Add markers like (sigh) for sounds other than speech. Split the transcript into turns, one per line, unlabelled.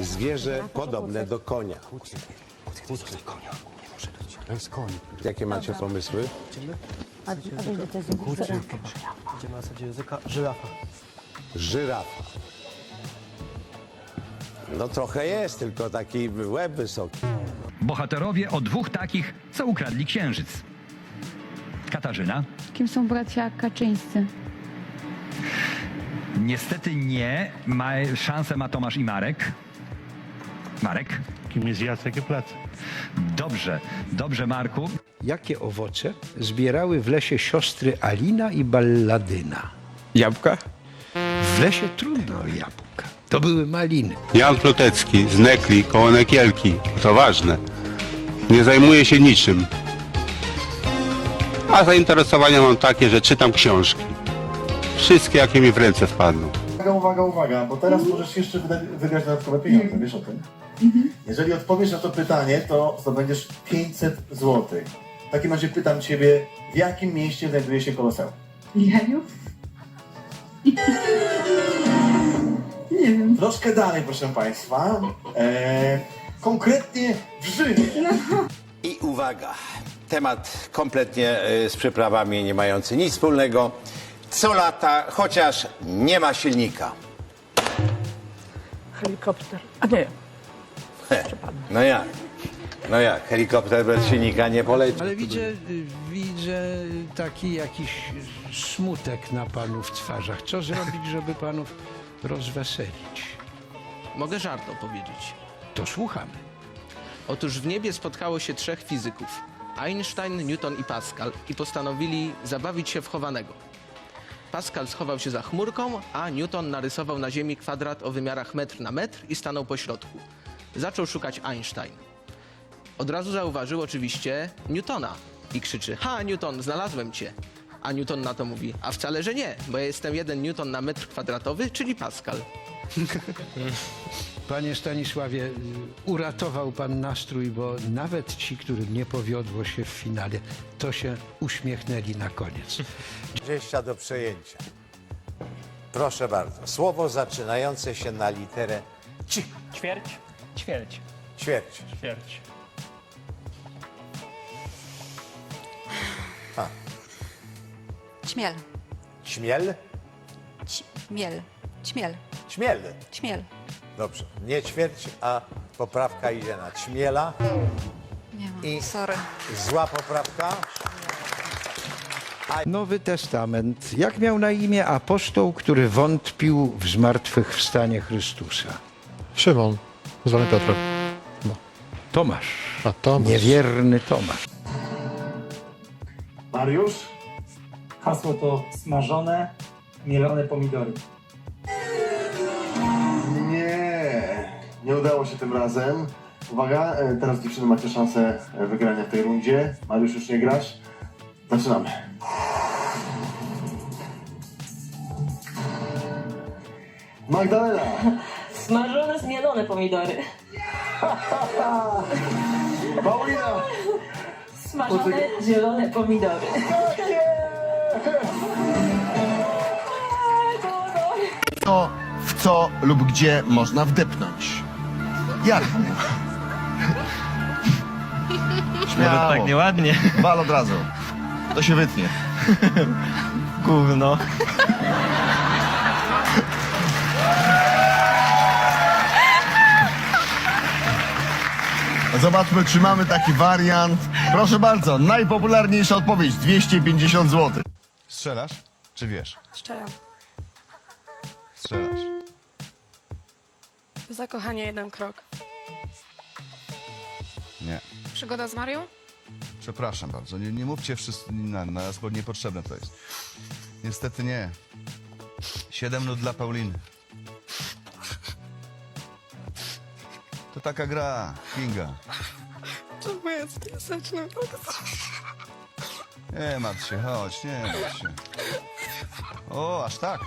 Zwierzę podobne do konia.
To jest koń.
Jakie macie pomysły?
A, a będzie to jest żyrafa.
Idziemy na zasadzie języka. Żyrafa.
Żyrafa. No trochę jest, tylko taki łeb wysoki.
Bohaterowie o dwóch takich, co ukradli księżyc. Katarzyna?
Kim są bracia Kaczyńscy?
Niestety nie. Ma, szansę ma Tomasz i Marek. Marek?
Kim jest Jacek i Placek?
Dobrze, dobrze Marku.
Jakie owoce zbierały w lesie siostry Alina i Balladyna?
Jabłka?
W lesie trudno o jabłka. To były maliny.
Jan Plotecki z Nekli koło Nekielki. To ważne. Nie zajmuję się niczym. A zainteresowania mam takie, że czytam książki. Wszystkie, jakie mi w ręce wpadną.
Uwaga, uwaga, uwaga, bo teraz możesz jeszcze wyda- wygrać dodatkowe pieniądze, wiesz o tym? Jeżeli odpowiesz na to pytanie, to zdobędziesz 500 zł. W takim razie pytam Ciebie, w jakim mieście znajduje się Koloseum?
Jaju? Nie wiem.
Troszkę dalej, proszę Państwa. E, konkretnie w Rzymie.
I uwaga, temat kompletnie y, z przyprawami nie mający nic wspólnego. Co lata, chociaż nie ma silnika.
Helikopter. A nie.
He, no jak? No jak? Helikopter bez silnika nie poleci.
Ale widzę, widzę taki jakiś smutek na panów twarzach. Co zrobić, żeby panów rozweselić?
Mogę żart opowiedzieć.
To słuchamy.
Otóż w niebie spotkało się trzech fizyków. Einstein, Newton i Pascal i postanowili zabawić się w chowanego. Pascal schował się za chmurką, a Newton narysował na ziemi kwadrat o wymiarach metr na metr i stanął po środku. Zaczął szukać Einstein. Od razu zauważył oczywiście Newtona i krzyczy: Ha, Newton, znalazłem cię. A Newton na to mówi: A wcale, że nie, bo ja jestem jeden Newton na metr kwadratowy, czyli Pascal. (laughs)
Panie Stanisławie, uratował pan nastrój, bo nawet ci, którym nie powiodło się w finale, to się uśmiechnęli na koniec.
20 do przejęcia. Proszę bardzo. Słowo zaczynające się na literę ci.
Ćwierć. Ćwierć.
Ćwierć.
Ćwierć.
Ćmiel.
Ćmiel?
Ćmiel. Ćmiel.
Ćmiel.
Ćmiel.
Dobrze. Nie ćwierć, a poprawka idzie na ćmiela.
Nie ma.
I-
Sorry.
Zła poprawka.
Nowy Testament. Jak miał na imię apostoł, który wątpił w zmartwychwstanie Chrystusa?
Szymon. Zwany Piotrem.
Tomasz.
A Tomasz.
Niewierny Tomasz.
Mariusz?
Hasło to smażone, mielone pomidory.
Nie, nie udało się tym razem. Uwaga, e, teraz dziewczyny macie szansę e, wygrania w tej rundzie. Mariusz już nie grasz. Zaczynamy. Magdalena!
Smażone, zmielone pomidory. (laughs)
Paulina!
Smażone, zielone pomidory.
to, w co lub gdzie można wdepnąć. Jak? Śmiało. tak nieładnie. Wal od razu. To się wytnie. Gówno. Zobaczmy, czy mamy taki wariant. Proszę bardzo, najpopularniejsza odpowiedź 250 zł. Strzelasz? Czy wiesz?
Strzelam.
Strzelasz.
Zakochanie jeden krok.
Nie.
Przygoda z Marią?
Przepraszam bardzo, nie, nie mówcie wszyscy na nas, bo niepotrzebne to jest. Niestety nie. Siedem nut dla Pauliny. To taka gra, Kinga.
Ja zacznę
Nie martw się, chodź, nie martw się. O, aż tak.